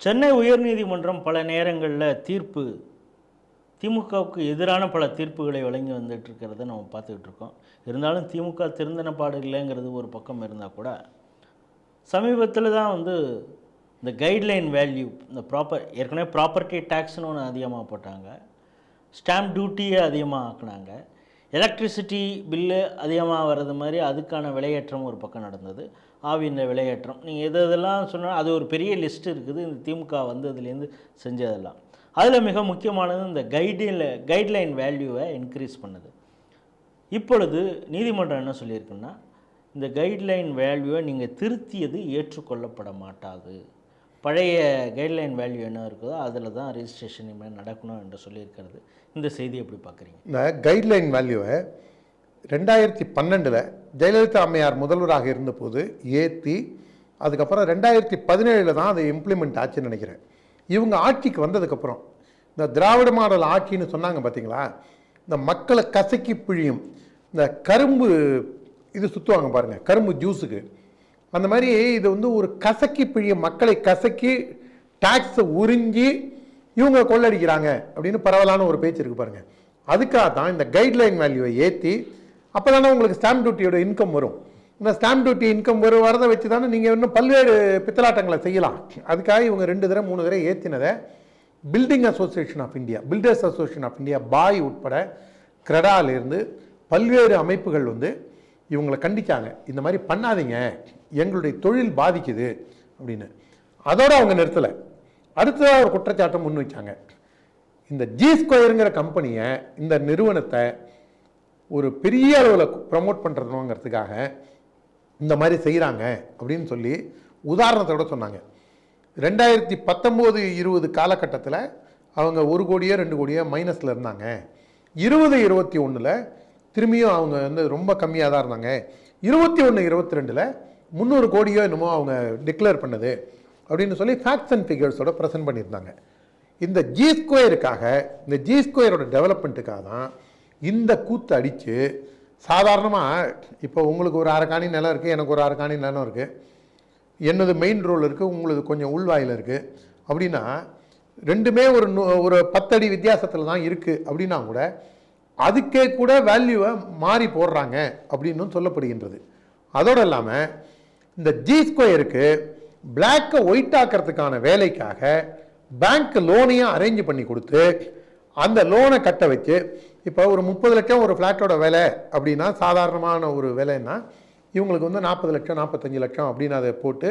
சென்னை உயர்நீதிமன்றம் பல நேரங்களில் தீர்ப்பு திமுகவுக்கு எதிரான பல தீர்ப்புகளை வழங்கி வந்துட்டு இருக்கிறத நம்ம பார்த்துக்கிட்டு இருக்கோம் இருந்தாலும் திமுக திருந்தன பாடு இல்லைங்கிறது ஒரு பக்கம் இருந்தால் கூட சமீபத்தில் தான் வந்து இந்த கைட்லைன் வேல்யூ இந்த ப்ராப்பர் ஏற்கனவே ப்ராப்பர்ட்டி டேக்ஸ்னு ஒன்று அதிகமாக போட்டாங்க. ஸ்டாம்ப் டியூட்டியை அதிகமாக ஆக்குனாங்க எலக்ட்ரிசிட்டி பில்லு அதிகமாக வர்றது மாதிரி அதுக்கான விலையேற்றம் ஒரு பக்கம் நடந்தது. ஆவியின் விலையேற்றம். நீங்கள் எது எதெல்லாம் சொன்னால் அது ஒரு பெரிய லிஸ்ட் இருக்குது. இந்த திமுக வந்து அதுலேருந்து செஞ்சதெல்லாம். அதில் மிக முக்கியமானது இந்த கைடில் கைட்லைன் வேல்யூவை இன்க்ரீஸ் பண்ணுது. இப்பொழுது நீதிமன்றம் என்ன சொல்லியிருக்குன்னா இந்த கைட்லைன் வேல்யூவை நீங்கள் திருத்தியது ஏற்றுக்கொள்ளப்பட மாட்டாது. பழைய கைட்லைன் வேல்யூ என்ன இருக்குதோ அதில் தான் ரிஜிஸ்ட்ரேஷன் இனிமேல் நடக்கணும் என்று சொல்லியிருக்கிறது. இந்த செய்தி எப்படி பார்க்குறீங்க? இந்த கைட்லைன் வேல்யூவை ரெண்டாயிரத்தி பன்னெண்டில் ஜெயலலிதா அம்மையார் முதல்வராக இருந்தபோது ஏற்றி அதுக்கப்புறம் ரெண்டாயிரத்தி பதினேழில் தான் அதை இம்ப்ளிமெண்ட் ஆச்சுன்னு நினைக்கிறேன். இவங்க ஆட்சிக்கு வந்ததுக்கப்புறம் இந்த திராவிட மாடல் ஆட்சின்னு சொன்னாங்க பார்த்தீங்களா? இந்த மக்களை கசக்கி பிழியும் இந்த கரும்பு இது சுற்றுவாங்க பாருங்கள் கரும்பு ஜூஸுக்கு அந்த மாதிரி இது வந்து ஒரு கசக்கி பிழிய மக்களை கசக்கி டேக்ஸை உறிஞ்சி இவங்க கொள்ளடிக்கிறாங்க அப்படின்னு பரவலான ஒரு பேச்சு இருக்கு பாருங்கள் அதுக்காக தான் இந்த கைட்லைன் வேல்யூவை ஏற்றி அப்போ தானே உங்களுக்கு ஸ்டாம்ப் டியூட்டியோட இன்கம் வரும். இந்த ஸ்டாம்ப் டியூட்டி இன்கம் வரும் வரதை வச்சு தானே நீங்கள் இன்னும் பல்வேறு பித்தலாட்டங்களை செய்யலாம். அதுக்காக இவங்க ரெண்டு தடவை மூணு தடவை ஏற்றினதை building association of India builders association of India பாய் உட்பட கிரெடாலேருந்து பல்வேறு அமைப்புகள் வந்து இவங்களை கண்டிச்சாங்க. இந்த மாதிரி பண்ணாதீங்க. எங்களுடைய தொழில் பாதிக்குது அப்படின்னு. அதோடு அவங்க நிறுத்தலை. அடுத்ததாக ஒரு குற்றச்சாட்டை முன் வச்சாங்க. இந்த ஜி ஸ்கொயருங்கிற கம்பெனியை இந்த நிறுவனத்தை ஒரு பெரிய அளவில் ப்ரமோட் பண்ணுறதுங்கிறதுக்காக இந்த மாதிரி செய்கிறாங்க அப்படின்னு சொல்லி உதாரணத்தோட சொன்னாங்க. ரெண்டாயிரத்தி பத்தொம்போது இருபது காலகட்டத்தில் அவங்க ஒரு கோடியோ ரெண்டு கோடியோ மைனஸில் இருந்தாங்க. இருபது இருபத்தி ஒன்றில் திரும்பியும் அவங்க வந்து ரொம்ப கம்மியாக தான் இருந்தாங்க. இருபத்தி ஒன்று இருபத்தி ரெண்டில் முந்நூறு கோடியோ என்னமோ அவங்க டிக்ளேர் பண்ணது அப்படின்னு சொல்லி ஃபேக்ட்ஸ் அண்ட் ஃபிகர்ஸோட ப்ரெசென்ட் பண்ணியிருந்தாங்க. இந்த ஜி ஸ்கொயருக்காக இந்த ஜி ஸ்கொயரோட டெவலப்மெண்ட்டுக்காக தான் இந்த கூத்து அடித்து சாதாரணமாக இப்போ உங்களுக்கு ஒரு அரைக்காணி நிலம் இருக்குது எனக்கு ஒரு அரைக்காணி நிலம் இருக்குது என்னது மெயின் ரோல் இருக்குது உங்களது கொஞ்சம் உள்வாயில் இருக்குது அப்படின்னா ரெண்டுமே ஒரு நூ- ஒரு பத்தடி வித்தியாசத்தில் தான் இருக்குது அப்படின்னா கூட அதுக்கே கூட வேல்யூவை மாறி போடுறாங்க அப்படின்னும் சொல்லப்படுகின்றது. அதோடு இல்லாமல் இந்த ஜி ஸ்கொயருக்கு பிளாக்கை ஒயிட் ஆக்கிறதுக்கான வேலைக்காக பேங்க் லோனையும் அரேஞ்ச் பண்ணி கொடுத்து அந்த லோனை கட்ட வச்சு இப்போ ஒரு முப்பது லட்சம் ஒரு ஃப்ளாட்டோட விலை அப்படின்னா சாதாரணமான ஒரு விலைன்னா இவங்களுக்கு வந்து நாற்பது லட்சம் நாற்பத்தஞ்சு லட்சம் அப்படின்னு அதை போட்டு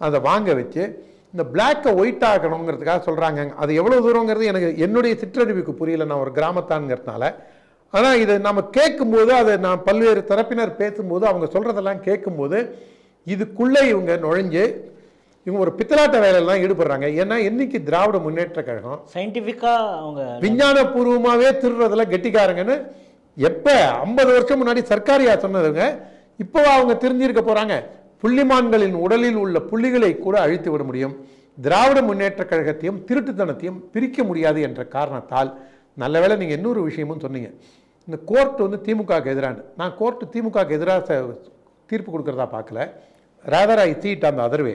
அதை வாங்க வச்சு இந்த பிளாக்கை ஒயிட் ஆக்கணுங்கிறதுக்காக சொல்கிறாங்க அது எவ்வளோ தூரங்கிறது எனக்கு என்னுடைய சிற்றறிவுக்கு புரியல. நான் ஒரு கிராமத்தான்ங்கிறதுனால. ஆனால் இதை நம்ம கேட்கும்போது அதை நான் பல்வேறு தரப்பினர் பேசும்போது அவங்க சொல்கிறதெல்லாம் கேட்கும்போது இதுக்குள்ளே இவங்க நுழைஞ்சு இவங்க ஒரு பித்தலாட்ட வேலையெல்லாம் ஈடுபடுறாங்க. ஏன்னா என்னைக்கு திராவிட முன்னேற்ற கழகம் சயின்டிஃபிக்காக அவங்க விஞ்ஞானபூர்வமாகவே திருடுறதுல கெட்டிக்காரங்கன்னு எப்போ ஐம்பது வருஷம் முன்னாடி சர்க்காரியா சொன்னதுங்க இப்போ அவங்க தெரிஞ்சிருக்க போகிறாங்க புள்ளிமான்களின் உடலில் உள்ள புள்ளிகளை கூட அழித்து விட முடியும். திராவிட முன்னேற்ற கழகத்தையும் திருட்டுத்தனத்தையும் பிரிக்க முடியாது என்ற காரணத்தால் நல்ல வேளை நீங்கள் இன்னொரு விஷயமும் சொன்னீங்க. இந்த கோர்ட் வந்து திமுகவுக்கு எதிரான நான் கோர்ட் திமுகவுக்கு எதிராக தீர்ப்பு கொடுக்குறதா பார்க்கல. ரேதர் ஐ சீட் அந்த அதர்வே.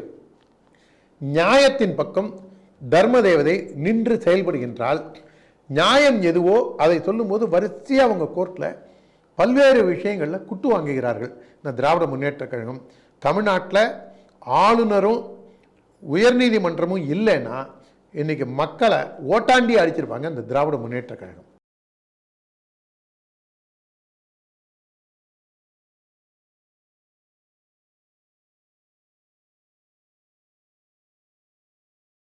நியாயத்தின் பக்கம் தர்ம தேவதை நின்று செயல்படுகின்றால் நியாயம் எதுவோ அதை சொல்லும்போது வரிசையாக அவங்க கோர்ட்டில் பல்வேறு விஷயங்களில் குட்டு வாங்குகிறார்கள். இந்த திராவிட முன்னேற்றக் கழகம். தமிழ்நாட்டில் ஆளுநரும் உயர்நீதிமன்றமும் இல்லைன்னா இன்றைக்கி மக்களை ஓட்டாண்டி அடிச்சிருப்பாங்க இந்த திராவிட முன்னேற்ற கழகம்.